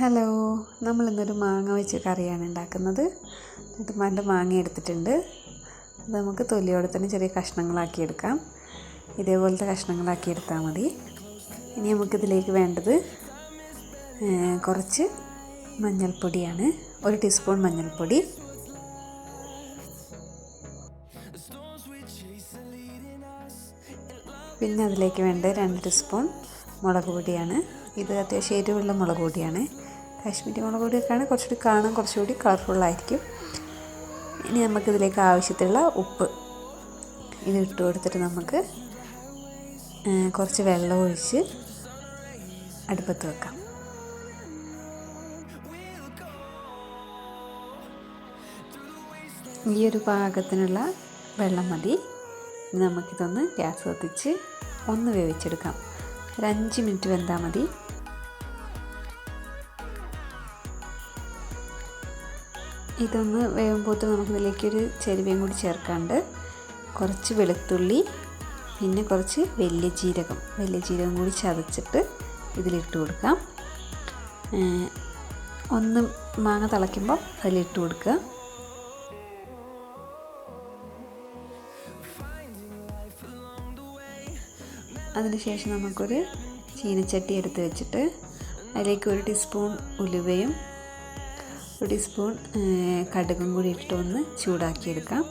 Hello നമ്മൾ ഇന്നൊരു മാങ്ങ വെച്ച് കറിയാണ് ഉണ്ടാക്കുന്നത് രണ്ട് മാങ്ങ എടുത്തിട്ടുണ്ട്. അത് നമുക്ക് തൊലിയോടെ തന്നെ ചെറിയ കഷ്ണങ്ങളാക്കി എടുക്കാം. ഇതേപോലത്തെ കഷ്ണങ്ങളാക്കി എടുത്താൽ മതി. ഇനി നമുക്കിതിലേക്ക് വേണ്ടത് കുറച്ച് മഞ്ഞൾപ്പൊടിയാണ്. ഒരു ടീസ്പൂൺ മഞ്ഞൾപ്പൊടി. പിന്നെ അതിലേക്ക് വേണ്ടത് രണ്ട് ടീസ്പൂൺ മുളക് പൊടിയാണ്. ഇത് അത്യാവശ്യം എരിവുള്ള മുളക് പൊടിയാണ്. കാശ്മീരി മുളക് പൊടിയൊക്കെയാണ് കുറച്ചുകൂടി കാണാൻ കുറച്ചുകൂടി കളർഫുള്ളായിരിക്കും. ഇനി നമുക്കിതിലേക്ക് ആവശ്യത്തിലുള്ള ഉപ്പ് ഇത് ഇട്ട് കൊടുത്തിട്ട് നമുക്ക് കുറച്ച് വെള്ളം ഒഴിച്ച് അടുപ്പത്ത് വെക്കാം. ഈ ഒരു പാകത്തിനുള്ള വെള്ളം മതി. നമുക്കിതൊന്ന് ഗ്യാസ് കത്തിച്ച് ഒന്ന് വേവിച്ചെടുക്കാം. ഒരു അഞ്ച് മിനിറ്റ് വെന്താൽ മതി. ഇതൊന്ന് വേവുമ്പോൾ നമുക്കിതിലേക്കൊരു ചെരുവയും കൂടി ചേർക്കാണ്ട് കുറച്ച് വെളുത്തുള്ളി പിന്നെ കുറച്ച് വലിയ ജീരകം. വലിയ ജീരകം കൂടി ചതച്ചിട്ട് ഇതിലിട്ട് കൊടുക്കാം. ഒന്ന് മാങ്ങ തിളയ്ക്കുമ്പോൾ അതിലിട്ട് കൊടുക്കുക. അതിനുശേഷം നമുക്കൊരു ചീനച്ചട്ടി എടുത്ത് വെച്ചിട്ട് അതിലേക്ക് ഒരു ടീസ്പൂൺ ഉലുവയും ഒരു ടീസ്പൂൺ കടുകും കൂടി ഇട്ടൊന്ന് ചൂടാക്കിയെടുക്കാം.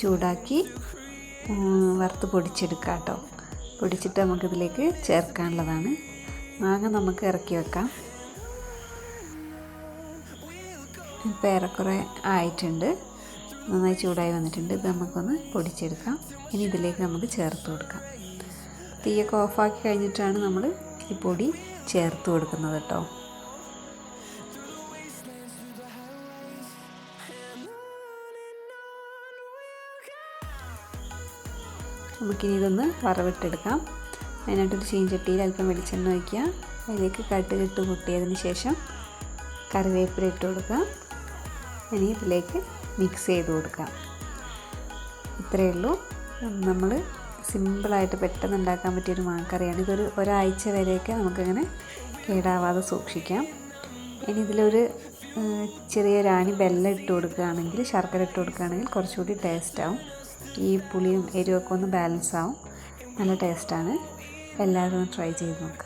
ചൂടാക്കി വറുത്ത് പൊടിച്ചെടുക്കാം കേട്ടോ. പൊടിച്ചിട്ട് നമുക്കിതിലേക്ക് ചേർക്കാനുള്ളതാണ്. മാങ്ങ നമുക്ക് ഇറക്കി വെക്കാം. ഇപ്പോൾ ഏറെക്കുറെ ആയിട്ടുണ്ട്. നന്നായി ചൂടായി വന്നിട്ടുണ്ട്. ഇത് നമുക്കൊന്ന് പൊടിച്ചെടുക്കാം. ഇനി ഇതിലേക്ക് നമുക്ക് ചേർത്ത് കൊടുക്കാം. തീയൊക്കെ ഓഫാക്കി കഴിഞ്ഞിട്ടാണ് നമ്മൾ ഈ പൊടി ചേർത്ത് കൊടുക്കുന്നത് കേട്ടോ. നമുക്കിനി ഇതൊന്ന് വറവിട്ടെടുക്കാം. അതിനായിട്ടൊരു ചീഞ്ചട്ടിയിൽ അല്പം വെളിച്ചെണ്ണ വയ്ക്കുക അതിലേക്ക് കട്ട് ഇട്ട് പൊട്ടിയതിന് ശേഷം കറിവേപ്പില ഇട്ട് കൊടുക്കുക. ഇനി ഇതിലേക്ക് മിക്സ് ചെയ്ത് കൊടുക്കാം. ഇത്രയേ ഉള്ളൂ. നമ്മൾ സിമ്പിളായിട്ട് പെട്ടെന്ന് ഉണ്ടാക്കാൻ പറ്റിയൊരു മാക്കറിയാണ് ഇതൊരു ഒരാഴ്ച വരെയൊക്കെ നമുക്കിങ്ങനെ കേടാവാതെ സൂക്ഷിക്കാം. ഇനി ഇതിലൊരു ചെറിയ രാണി ബെല്ലം ഇട്ട് കൊടുക്കുകയാണെങ്കിൽ ശർക്കര ഇട്ട് കൊടുക്കുകയാണെങ്കിൽ കുറച്ചുകൂടി ടേസ്റ്റ് ആവും. ഈ പുളിയും എരിവൊക്കെ ഒന്ന് ബാലൻസ് ആവും. നല്ല ടേസ്റ്റാണ് എല്ലാവരും ട്രൈ ചെയ്ത് നോക്കുക